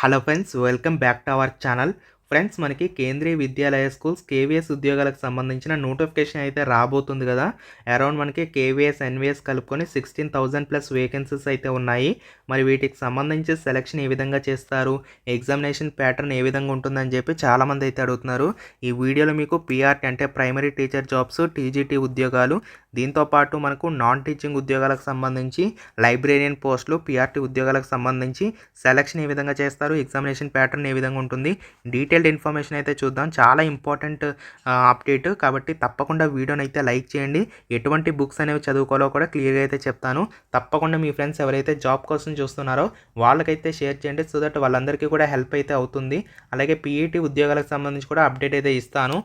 Hello friends welcome back to our channel. Friends మనకి కేంద్రీయ విద్యాలయ schools KVS ఉద్యోగాలకు సంబంధించిన notification అయితే రాబోతుంది కదా. అరౌండ్ మనకి కేవీఎస్ ఎన్వీఎస్ కలుపుకొని సిక్స్టీన్ థౌజండ్ ప్లస్ వేకెన్సీస్ అయితే ఉన్నాయి. మరి వీటికి సంబంధించి సెలక్షన్ ఏ విధంగా చేస్తారు? ఎగ్జామినేషన్ ప్యాటర్న్ ఏ విధంగా ఉంటుందని చెప్పి చాలామంది అయితే అడుగుతున్నారు. ఈ వీడియోలో మీకు పీఆర్టీ అంటే ప్రైమరీ టీచర్ జాబ్స్ టీజీటీ ఉద్యోగాలు దీంతో పాటు మనకు నాన్ టీచింగ్ ఉద్యోగాలకు సంబంధించి లైబ్రేరియన్ పోస్టులు పిఆర్టీ ఉద్యోగాలకు సంబంధించి సెలక్షన్ ఏ విధంగా చేస్తారు ఎగ్జామినేషన్ ప్యాటర్న్ ఏ విధంగా ఉంటుంది డీటెయిల్డ్ ఇన్ఫర్మేషన్ అయితే చూద్దాం. చాలా ఇంపార్టెంట్ అప్డేట్. కాబట్టి తప్పకుండా వీడియోని అయితే లైక్ చేయండి. ఎటువంటి బుక్స్ అనేవి చదువుకోవాలో కూడా క్లియర్గా అయితే చెప్తాను. తప్పకుండా మీ ఫ్రెండ్స్ ఎవరైతే జాబ్ కోసం చూస్తున్నారో వాళ్ళకైతే షేర్ చేయండి. సో దట్ వాళ్ళందరికీ కూడా హెల్ప్ అయితే అవుతుంది. అలాగే పీఈటీ ఉద్యోగాలకు సంబంధించి కూడా అప్డేట్ అయితే ఇస్తాను.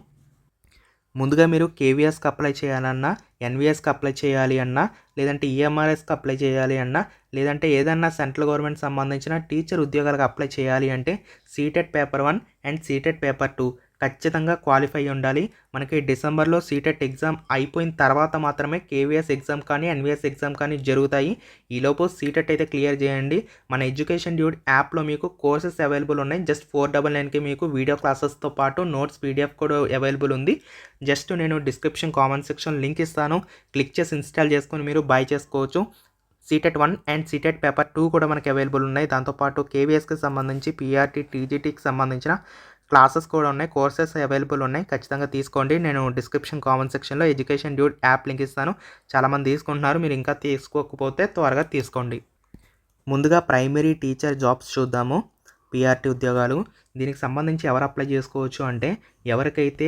ముందుగా మీరు కేవీఎస్కి అప్లై చేయాలన్నా ఎన్విఎస్కి అప్లై చేయాలి అన్నా లేదంటే ఈఎంఆర్ఎస్కి అప్లై చేయాలి అన్నా లేదంటే ఏదన్నా సెంట్రల్ గవర్నమెంట్ సంబంధించిన టీచర్ ఉద్యోగాలకు అప్లై చేయాలి అంటే CTET paper one and CTET paper two. ఖచ్చితంగా క్వాలిఫై ఉండాలి. మనకి డిసెంబర్లో సీటెట్ ఎగ్జామ్ అయిపోయిన తర్వాత మాత్రమే కేవీఎస్ ఎగ్జామ్ కానీ ఎన్విఎస్ ఎగ్జామ్ కానీ జరుగుతాయి. ఈలోపు సీటెట్ అయితే క్లియర్ చేయండి. మన ఎడ్యుకేషన్ డ్యూడ్ యాప్లో మీకు కోర్సెస్ అవైలబుల్ ఉన్నాయి. జస్ట్ ఫోర్ డబల్ నైన్కి మీకు వీడియో క్లాసెస్తో పాటు నోట్స్ పీడిఎఫ్ కూడా అవైలబుల్ ఉంది. జస్ట్ నేను డిస్క్రిప్షన్ కామెంట్ సెక్షన్ లింక్ ఇస్తాను. క్లిక్ చేసి ఇన్స్టాల్ చేసుకొని మీరు బై చేసుకోవచ్చు. CTET one and CTET paper two కూడా మనకి అవైలబుల్ ఉన్నాయి. దాంతోపాటు కేవీఎస్కి సంబంధించి పీఆర్టీ టీజీటీకి సంబంధించిన క్లాసెస్ కూడా ఉన్నాయి కోర్సెస్ అవైలబుల్ ఉన్నాయి. ఖచ్చితంగా తీసుకోండి. నేను డిస్క్రిప్షన్ కామెంట్ సెక్షన్లో ఎడ్యుకేషన్ డ్యూడ్ యాప్ లింక్ ఇస్తాను. చాలామంది తీసుకుంటున్నారు. మీరు ఇంకా తీసుకోకపోతే త్వరగా తీసుకోండి. ముందుగా ప్రైమరీ టీచర్ జాబ్స్ చూద్దాము. పిఆర్టీ ఉద్యోగాలు. దీనికి సంబంధించి ఎవరు అప్లై చేసుకోవచ్చు అంటే ఎవరికైతే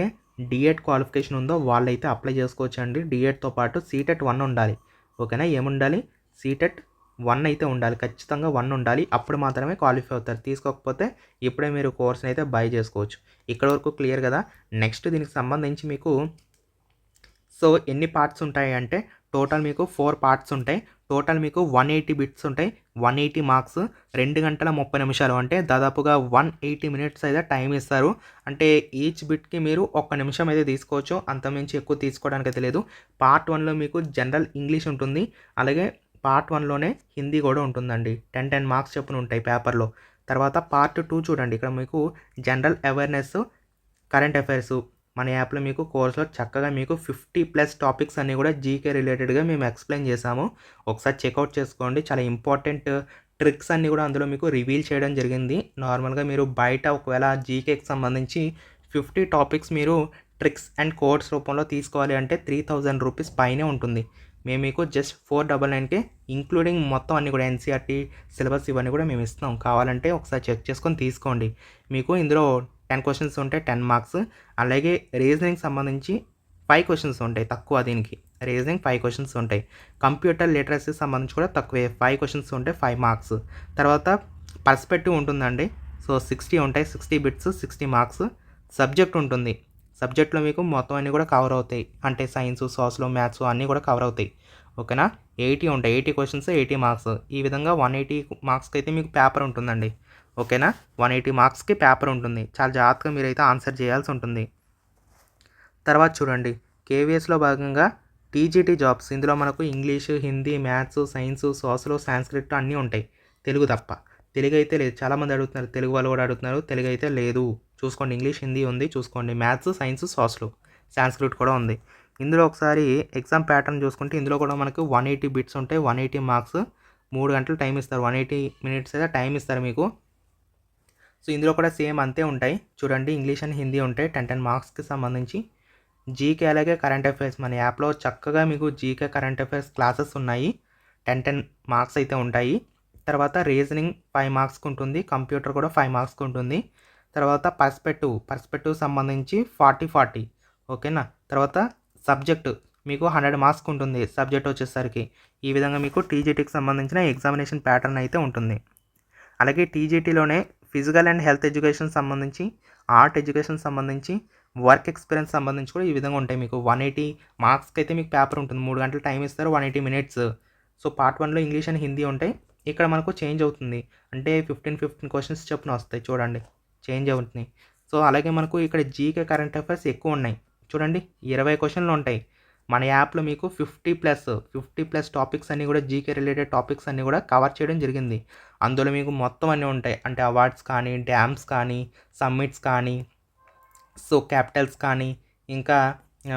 డిఎడ్ క్వాలిఫికేషన్ ఉందో వాళ్ళైతే అప్లై చేసుకోవచ్చు అండి డిఎడ్తో పాటు సీటెట్ వన్ ఉండాలి. ఓకేనా? ఏముండాలి? సీటెట్ వన్ అయితే ఉండాలి. ఖచ్చితంగా వన్ ఉండాలి. అప్పుడు మాత్రమే క్వాలిఫై అవుతారు. తీసుకోకపోతే ఇప్పుడే మీరు కోర్స్ని అయితే బై చేసుకోవచ్చు. ఇక్కడ వరకు క్లియర్ కదా? నెక్స్ట్ దీనికి సంబంధించి మీకు సో ఎన్ని పార్ట్స్ ఉంటాయి అంటే టోటల్ మీకు ఫోర్ పార్ట్స్ ఉంటాయి. టోటల్ మీకు వన్ ఎయిటీ బిట్స్ ఉంటాయి. వన్ ఎయిటీ మార్క్స్ రెండు గంటల ముప్పై నిమిషాలు. అంటే దాదాపుగా వన్ ఎయిటీ మినిట్స్ అయితే టైం ఇస్తారు. అంటే ఈచ్ బిట్కి మీరు ఒక్క నిమిషం అయితే తీసుకోవచ్చు. అంతమించి ఎక్కువ తీసుకోవడానికి అయితే లేదు. పార్ట్ వన్లో మీకు జనరల్ ఇంగ్లీష్ ఉంటుంది. అలాగే పార్ట్ వన్లోనే హిందీ కూడా ఉంటుందండి. టెన్ టెన్ మార్క్స్ చెప్పున ఉంటాయి పేపర్లో. తర్వాత పార్ట్ టూ చూడండి. ఇక్కడ మీకు జనరల్ అవేర్నెస్ కరెంట్ అఫైర్స్. మన యాప్లో మీకు కోర్సులో చక్కగా మీకు ఫిఫ్టీ ప్లస్ టాపిక్స్ అన్నీ కూడా జీకే రిలేటెడ్గా మేము ఎక్స్ప్లెయిన్ చేసాము ఒకసారి చెక్అవుట్ చేసుకోండి. చాలా ఇంపార్టెంట్ ట్రిక్స్ అన్నీ కూడా అందులో మీకు రివీల్ చేయడం జరిగింది. నార్మల్గా మీరు బయట ఒకవేళ జీకేకి సంబంధించి ఫిఫ్టీ టాపిక్స్ మీరు ట్రిక్స్ అండ్ కోడ్స్ రూపంలో తీసుకోవాలి అంటే త్రీ థౌజండ్ రూపీస్ పైనే ఉంటుంది. మేము మీకు జస్ట్ ఫోర్ డబల్ నైన్కి ఇంక్లూడింగ్ మొత్తం అన్ని కూడా ఎన్సీఆర్టీ సిలబస్ ఇవన్నీ కూడా మేము ఇస్తాం కావాలంటే ఒకసారి చెక్ చేసుకొని తీసుకోండి. మీకు ఇందులో టెన్ క్వశ్చన్స్ ఉంటాయి టెన్ మార్క్స్ అలాగే రీజనింగ్ సంబంధించి ఫైవ్ క్వశ్చన్స్ ఉంటాయి తక్కువ దీనికి. రీజనింగ్ ఫైవ్ క్వశ్చన్స్ ఉంటాయి. కంప్యూటర్ లిటరసీ సంబంధించి కూడా తక్కువే. ఫైవ్ క్వశ్చన్స్ ఉంటాయి ఫైవ్ మార్క్స్ తర్వాత పర్స్పెక్టివ్ ఉంటుందండి. సో సిక్స్టీ ఉంటాయి sixty bits sixty marks subject ఉంటుంది. సబ్జెక్ట్లో మీకు మొత్తం అన్నీ కూడా కవర్ అవుతాయి. అంటే సైన్స్ సోషల్ మ్యాథ్స్ అన్నీ కూడా కవర్ అవుతాయి. ఓకేనా? ఎయిటీ ఉంటాయి. ఎయిటీ క్వశ్చన్స్ ఎయిటీ మార్క్స్ ఈ విధంగా వన్ ఎయిటీ మార్క్స్కి అయితే మీకు పేపర్ ఉంటుందండి. ఓకేనా? వన్ ఎయిటీ మార్క్స్కి పేపర్ ఉంటుంది. చాలా జాగ్రత్తగా మీరైతే ఆన్సర్ చేయాల్సి ఉంటుంది. తర్వాత చూడండి. కేవీఎస్లో భాగంగా టీజీటీ జాబ్స్ ఇందులో మనకు English Hindi maths science social Sanskrit అన్నీ ఉంటాయి. తెలుగు తప్ప. తెలుగు అయితే లేదు. చాలామంది అడుగుతున్నారు తెలుగు వాళ్ళు కూడా అడుగుతున్నారు తెలుగు అయితే లేదు. చూసుకోండి ఇంగ్లీష్ హిందీ ఉంది చూసుకోండి. మ్యాథ్స్ సైన్స్ సోషల్ సాంస్క్రిట్ కూడా ఉంది. ఇందులో ఒకసారి ఎగ్జామ్ ప్యాటర్న్ చూసుకుంటే ఇందులో కూడా మనకు వన్ ఎయిటీ బిట్స్ ఉంటాయి వన్ ఎయిటీ మార్క్స్ మూడు గంటలు టైం ఇస్తారు. వన్ ఎయిటీ మినిట్స్ అయితే టైం ఇస్తారు మీకు. సో ఇందులో కూడా సేమ్ అంతే ఉంటాయి. చూడండి ఇంగ్లీష్ అండ్ హిందీ ఉంటాయి. టెన్ టెన్ మార్క్స్కి సంబంధించి. జీకే అలాగే కరెంట్ అఫైర్స్ మన యాప్లో చక్కగా మీకు జీకే కరెంట్ అఫైర్స్ క్లాసెస్ ఉన్నాయి. టెన్ టెన్ మార్క్స్ అయితే ఉంటాయి. తర్వాత రీజనింగ్ ఫైవ్ మార్క్స్కి ఉంటుంది కంప్యూటర్ కూడా ఫైవ్ మార్క్స్కి ఉంటుంది. తర్వాత పర్స్పెక్టివ్ పర్స్పెక్టివ్ సంబంధించి ఫార్టీ ఫార్టీ ఓకేనా? తర్వాత సబ్జెక్టు మీకు హండ్రెడ్ మార్క్స్కి ఉంటుంది సబ్జెక్ట్ వచ్చేసరికి. ఈ విధంగా మీకు టీజీటీకి సంబంధించిన ఎగ్జామినేషన్ ప్యాటర్న్ అయితే ఉంటుంది. అలాగే టీజీటీలోనే ఫిజికల్ అండ్ హెల్త్ ఎడ్యుకేషన్ సంబంధించి ఆర్ట్ ఎడ్యుకేషన్ సంబంధించి వర్క్ ఎక్స్పీరియన్స్ సంబంధించి కూడా ఈ విధంగా ఉంటాయి మీకు. వన్ ఎయిటీ మార్క్స్కి అయితే మీకు పేపర్ ఉంటుంది. మూడు గంటల టైం ఇస్తారు one eighty minutes. So part వన్లో ఇంగ్లీష్ అండ్ హిందీ ఉంటాయి. ఇక్కడ మనకు చేంజ్ అవుతుంది. అంటే ఫిఫ్టీన్ ఫిఫ్టీన్ క్వశ్చన్స్ చొప్పున వస్తాయి చూడండి. చేంజ్ అవుతుంది సో అలాగే మనకు ఇక్కడ జీకే కరెంట్ అఫైర్స్ ఎక్కువ ఉన్నాయి. చూడండి ఇరవై క్వశ్చన్లు ఉంటాయి. మన యాప్లో మీకు fifty plus fifty plus topics అన్నీ కూడా జీకే రిలేటెడ్ టాపిక్స్ అన్నీ కూడా కవర్ చేయడం జరిగింది. అందులో మీకు మొత్తం అన్నీ ఉంటాయి. అంటే అవార్డ్స్ కానీ డ్యామ్స్ కానీ సమ్మిట్స్ కానీ సో క్యాపిటల్స్ కానీ ఇంకా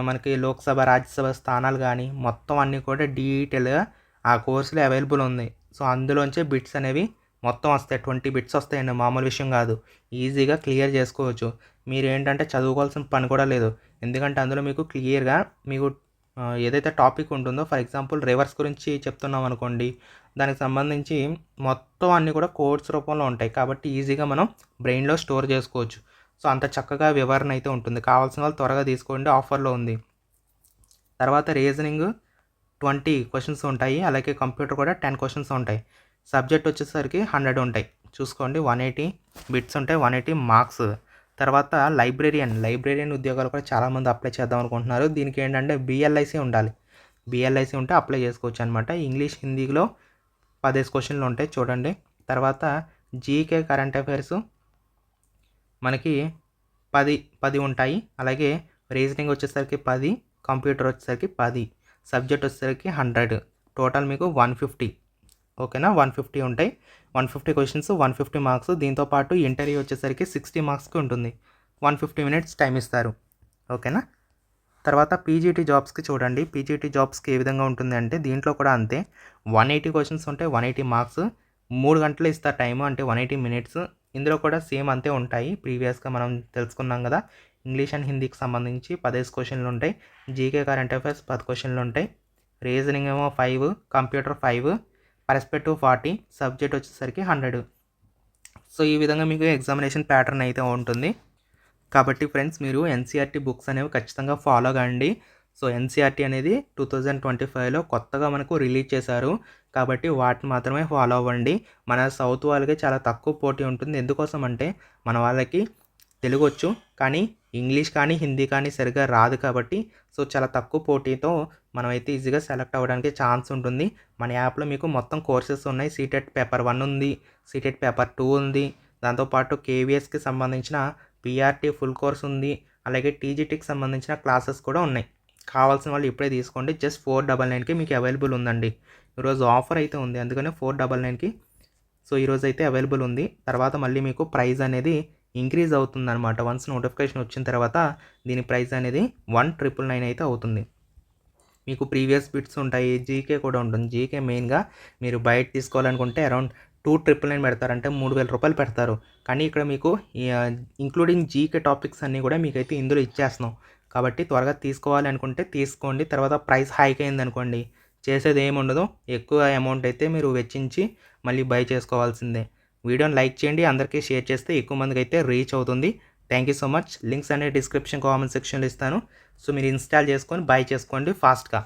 మనకి లోక్సభ రాజ్యసభ స్థానాలు కానీ మొత్తం అన్నీ కూడా డీటెయిల్గా ఆ కోర్సులో అవైలబుల్ ఉంది. సో అందులోంచే బిట్స్ అనేవి మొత్తం వస్తాయి. ట్వంటీ బిట్స్ వస్తాయండి. మామూలు విషయం కాదు. ఈజీగా క్లియర్ చేసుకోవచ్చు. మీరు ఏంటంటే చదువుకోవాల్సిన పని కూడా లేదు. ఎందుకంటే అందులో మీకు క్లియర్గా మీకు ఏదైతే టాపిక్ ఉంటుందో ఫర్ ఎగ్జాంపుల్ రివర్స్ గురించి చెప్తున్నాం అనుకోండి. దానికి సంబంధించి మొత్తం అన్నీ కూడా కోడ్స్ రూపంలో ఉంటాయి. కాబట్టి ఈజీగా మనం బ్రెయిన్లో స్టోర్ చేసుకోవచ్చు. సో అంత చక్కగా వివరణ అయితే ఉంటుంది. కావాల్సిన వాళ్ళు త్వరగా తీసుకోండి. ఆఫర్లో ఉంది. తర్వాత రీజనింగ్ ట్వంటీ క్వశ్చన్స్ ఉంటాయి అలాగే కంప్యూటర్ కూడా టెన్ క్వశ్చన్స్ ఉంటాయి. సబ్జెక్ట్ వచ్చేసరికి హండ్రెడ్ ఉంటాయి. చూసుకోండి వన్ ఎయిటీ బిట్స్ ఉంటాయి వన్ ఎయిటీ మార్క్స్. తర్వాత లైబ్రేరియన్ లైబ్రేరియన్ ఉద్యోగాలు కూడా చాలామంది అప్లై చేద్దాం అనుకుంటున్నారు. దీనికి ఏంటంటే బిఎల్ఐసి ఉండాలి. బిఎల్ఐసి ఉంటే అప్లై చేసుకోవచ్చు అనమాట ఇంగ్లీష్ హిందీలో పదేసి క్వశ్చన్లు ఉంటాయి చూడండి. తర్వాత జీకే కరెంట్ అఫైర్స్ మనకి పది పది ఉంటాయి. అలాగే రీజనింగ్ వచ్చేసరికి పది కంప్యూటర్ వచ్చేసరికి పది. సబ్జెక్ట్ వచ్చేసరికి హండ్రెడ్. టోటల్ మీకు వన్ ఫిఫ్టీ. ఓకేనా? వన్ ఫిఫ్టీ ఉంటాయి. One fifty questions one fifty marks దీంతోపాటు ఇంటర్వ్యూ వచ్చేసరికి సిక్స్టీ మార్క్స్కి ఉంటుంది. వన్ ఫిఫ్టీ మినిట్స్ టైం ఇస్తారు. ఓకేనా? తర్వాత పీజీటీ జాబ్స్కి చూడండి. పీజీటీ జాబ్స్కి ఏ విధంగా ఉంటుంది అంటే దీంట్లో కూడా అంతే. వన్ ఎయిటీ క్వశ్చన్స్ ఉంటాయి వన్ ఎయిటీ మార్క్స్ మూడు గంటలు ఇస్తారు టైము అంటే వన్ ఎయిటీ మినిట్స్ ఇందులో కూడా సేమ్ అంతే ఉంటాయి. ప్రీవియస్గా మనం తెలుసుకున్నాం కదా. ఇంగ్లీష్ అండ్ హిందీకి సంబంధించి పదేసి క్వశ్చన్లు ఉంటాయి. జీకే కరెంట్ అఫైర్స్ పది క్వశ్చన్లు ఉంటాయి. రీజనింగ్ ఏమో five computer five perspective forty subject వచ్చేసరికి హండ్రెడ్. సో ఈ విధంగా మీకు ఎగ్జామినేషన్ ప్యాటర్న్ అయితే ఉంటుంది. కాబట్టి ఫ్రెండ్స్ మీరు ఎన్సీఆర్టీ బుక్స్ అనేవి ఖచ్చితంగా ఫాలో కండి. సో ఎన్సీఆర్టీ అనేది టూ థౌజండ్ ట్వంటీ ఫైవ్లో కొత్తగా మనకు రిలీజ్ చేశారు. కాబట్టి వాటిని మాత్రమే ఫాలో అవ్వండి. మన సౌత్ వాళ్ళకి చాలా తక్కువ పోటీ ఉంటుంది. ఎందుకోసం అంటే మన వాళ్ళకి తెలుగు వచ్చు కానీ ఇంగ్లీష్ కానీ హిందీ కానీ సరిగ్గా రాదు కాబట్టి సో చాలా తక్కువ పోటీతో మనమైతే ఈజీగా సెలెక్ట్ అవ్వడానికి ఛాన్స్ ఉంటుంది. మన యాప్లో మీకు మొత్తం కోర్సెస్ ఉన్నాయి. సీటెట్ పేపర్ వన్ ఉంది సీటెట్ పేపర్ టూ ఉంది. దాంతోపాటు కేవీఎస్కి సంబంధించిన పిఆర్టీ ఫుల్ కోర్స్ ఉంది. అలాగే టీజీటీకి సంబంధించిన క్లాసెస్ కూడా ఉన్నాయి. కావాల్సిన వాళ్ళు ఇప్పుడే తీసుకోండి. జస్ట్ ఫోర్ డబల్ నైన్కి మీకు అవైలబుల్ ఉందండి. ఈరోజు ఆఫర్ అయితే ఉంది. అందుకనే ఫోర్ డబల్ నైన్కి సో ఈరోజు అయితే అవైలబుల్ ఉంది. తర్వాత మళ్ళీ మీకు ప్రైస్ అనేది ఇంక్రీజ్ అవుతుంది అనమాట వన్స్ నోటిఫికేషన్ వచ్చిన తర్వాత దీని ప్రైస్ అనేది వన్ ట్రిపుల్ నైన్ అయితే అవుతుంది. మీకు ప్రీవియస్ బిట్స్ ఉంటాయి. జీకే కూడా ఉంటుంది. జీకే మెయిన్గా మీరు బయట తీసుకోవాలనుకుంటే అరౌండ్ టూ ట్రిపుల్ నైన్ పెడతారంటే మూడు వేల రూపాయలు పెడతారు. కానీ ఇక్కడ మీకు ఇంక్లూడింగ్ జీకే టాపిక్స్ అన్నీ కూడా మీకైతే ఇందులో ఇచ్చేస్తున్నాం. కాబట్టి త్వరగా తీసుకోవాలి అనుకుంటే తీసుకోండి. తర్వాత ప్రైస్ హైక్ అయింది అనుకోండి చేసేది ఏమి ఉండదు ఎక్కువ అమౌంట్ అయితే మీరు వెచ్చించి మళ్ళీ బై చేసుకోవాల్సిందే. వీడియోని లైక్ చేయండి అందరికీ షేర్ చేస్తే ఎక్కువ మందికి అయితే రీచ్ అవుతుంది. Thank you so much links అనేవి డిస్క్రిప్షన్ కామెంట్ సెక్షన్లో ఇస్తాను. సో మీరు ఇన్స్టాల్ చేసుకొని బై చేసుకోండి ఫాస్ట్గా